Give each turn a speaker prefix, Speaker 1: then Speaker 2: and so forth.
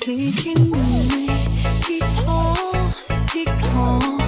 Speaker 1: ที่ฉันมีที่ท้อที่ขอ